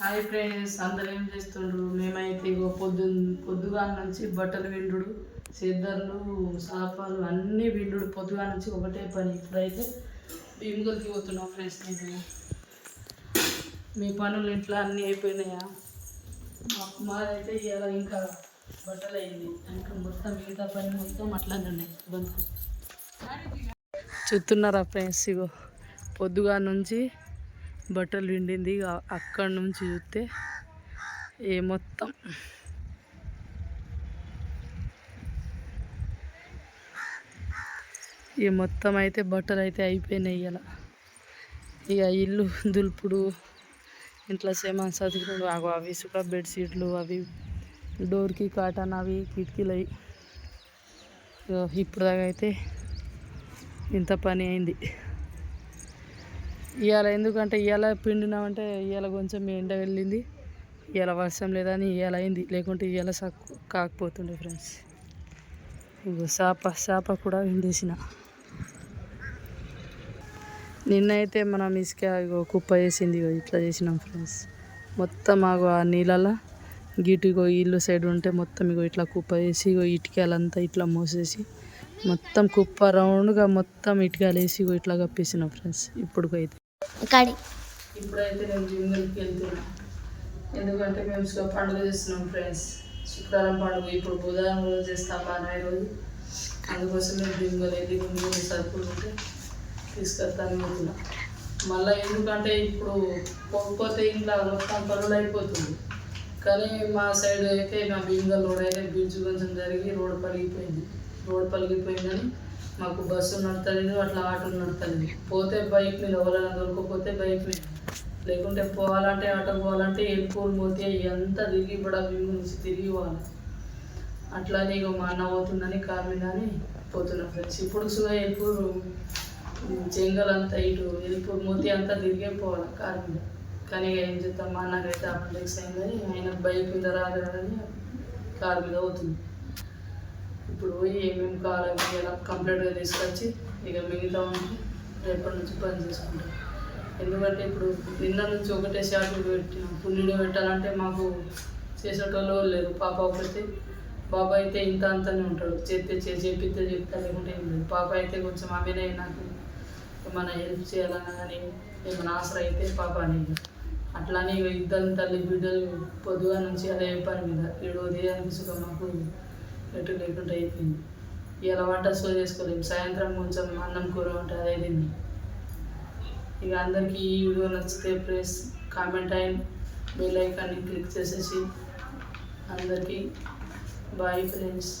Hi friends అందరూ ఏం చేస్తుండ్రు? మేమైతే ఇగో పొద్దు పొద్దుగా నుంచి బట్టలు విండుడు సిద్దర్లు సాపాలు అన్నీ విండుడు పొద్దుగా నుంచి ఒకటే పని. ఇప్పుడైతే భీముగలికి పోతున్నాం ఫ్రెండ్స్ నేను. మీ పనులు ఇంట్లో అన్నీ అయిపోయినాయా? మాకు మాదైతే ఇలా ఇంకా బట్టలు అయింది ఇంకా మొత్తం మిగతా పని మొత్తం అట్లానే ఉన్నాయి. బంతుకు చూస్తున్నారా ఫ్రెండ్స్ ఇగో పొద్దుగా నుంచి బట్టలు విండింది ఇక అక్కడి నుంచి చూస్తే ఏ మొత్తం. ఈ మొత్తం అయితే బట్టలు అయితే అయిపోయినాయి ఇలా ఇక ఇల్లు దులుపుడు ఇంట్లో సేమాన్ సతుకుడు అవి కూడా బెడ్షీట్లు అవి డోర్కి కాటన్ అవి కిటికీలు అవి ఇప్పుడు దాకా అయితే ఇంత పని అయింది. ఇవాళ ఎందుకంటే ఇవాళ పిండినామంటే ఇవాళ కొంచెం ఎండ వెళ్ళింది. ఇవాళ వర్షం లేదని ఇవాళ అయింది. లేకుంటే ఇవాళ సక్కు కాకపోతుండే ఫ్రెండ్స్ ఇగో చేప చేప కూడా విండేసిన. నిన్నైతే మనం ఇసుక ఇగో కుప్ప వేసింది ఇగో ఇట్లా చేసినాం ఫ్రెండ్స్ మొత్తం ఆగో ఆ నీళ్ళలో గిటిగో ఇల్లు సైడ్ ఉంటే మొత్తం ఇగో ఇట్లా కుప్ప వేసి ఇగో ఇటుకలంతా ఇట్లా మోసేసి మొత్తం కుప్ప రౌండ్గా మొత్తం ఇటుకలు వేసి ఇగో ఇట్లా కప్పేసినాం ఫ్రెండ్స్ ఇప్పుడుకైతే. కడి. ఇప్పుడైతే నేను జిమ్కి వెళ్తున్నా. ఎందుకంటే మేము శుభ పండుగ చేస్తున్నాం ఫ్రెండ్స్ శుక్రవారం పండుగ ఇప్పుడు బుధవారం రోజు చేస్తాం బాగా రోజు. అందుకోసం మేము జిమ్కి వెళ్ళి ముందు సరుకులు ఉంటే తీసుకెళ్తాను వెళ్తున్నా మళ్ళీ ఎందుకంటే ఇప్పుడు పోకపోతే ఇంట్లో మొత్తం పనులు అయిపోతుంది. కానీ మా సైడ్ అయితే మా భీమ్గా రోడ్ అయితే బ్రిడ్జ్ కొంచెం జరిగి రోడ్ పలిగిపోయింది రోడ్ పలిగిపోయిందని మాకు బస్సు నడతలేదు అట్లా ఆటో నడతలేదు పోతే బైక్ మీద ఎవరైనా దొరకకపోతే బైక్ మీద. లేకుంటే పోవాలంటే ఆటో పోవాలంటే ఎల్పూర్ పోతే ఎంత తిరిగి కూడా భీము నుంచి తిరిగి పోవాలి. అట్లానే ఇక మా అన్న పోతుందని కార్ మీద అని పోతున్నాం ఫ్రెండ్స్. ఇప్పుడు సుగా ఎల్పూర్ జంగల్ అంతా ఇటు ఎల్పూర్ మూతి అంతా తిరిగే పోవాలి కార్ మీద. కానీ ఏం చేద్దాం? మా అన్నకైతే అప్లెక్స్ అయిందని ఆయన బైక్ మీద రాదు కార్ మీద పోతుంది. ఇప్పుడు పోయి ఏమేమి కావాలి ఎలా కంప్లీట్గా తీసుకొచ్చి ఇక మిగతా ఉంటే రేపటి నుంచి పని చేసుకుంటాం. ఎందుకంటే ఇప్పుడు నిన్న నుంచి ఒకటే షాపులు పెట్టినాం. పుణ్యుడు పెట్టాలంటే మాకు చేసేటోళ్ళు లేరు. పాప ఒకటి బాబా అయితే ఇంత అంతనే ఉంటాడు. చేస్తే చే చేపిస్తే చెప్తా లేకుంటే ఏం లేదు. పాప అయితే కొంచెం ఆమెనే నాకు ఏమైనా హెల్ప్ చేయాలన్నా కానీ ఏమైనా ఆసరా అయితే పాప అనేది అట్లానే ఇక ఇద్దరు తల్లి బిడ్డలు పొద్దుగా నుంచి అదే పని మీద. ఏడో ఉదయానికి సుఖం మాకు. ఎటు లేకుండా అయిపోయింది. ఇలా వంట సో చేసుకోలేము సాయంత్రం కొంచెం అన్నం కూర వంట అదే ఇక అందరికీ ఈ వీడియో నచ్చితే ప్రెస్ కామెంట్ అండ్ బెల్ ఐకాన్ని క్లిక్ చేసేసి అందరికీ బాయ్ ఫ్రెండ్స్.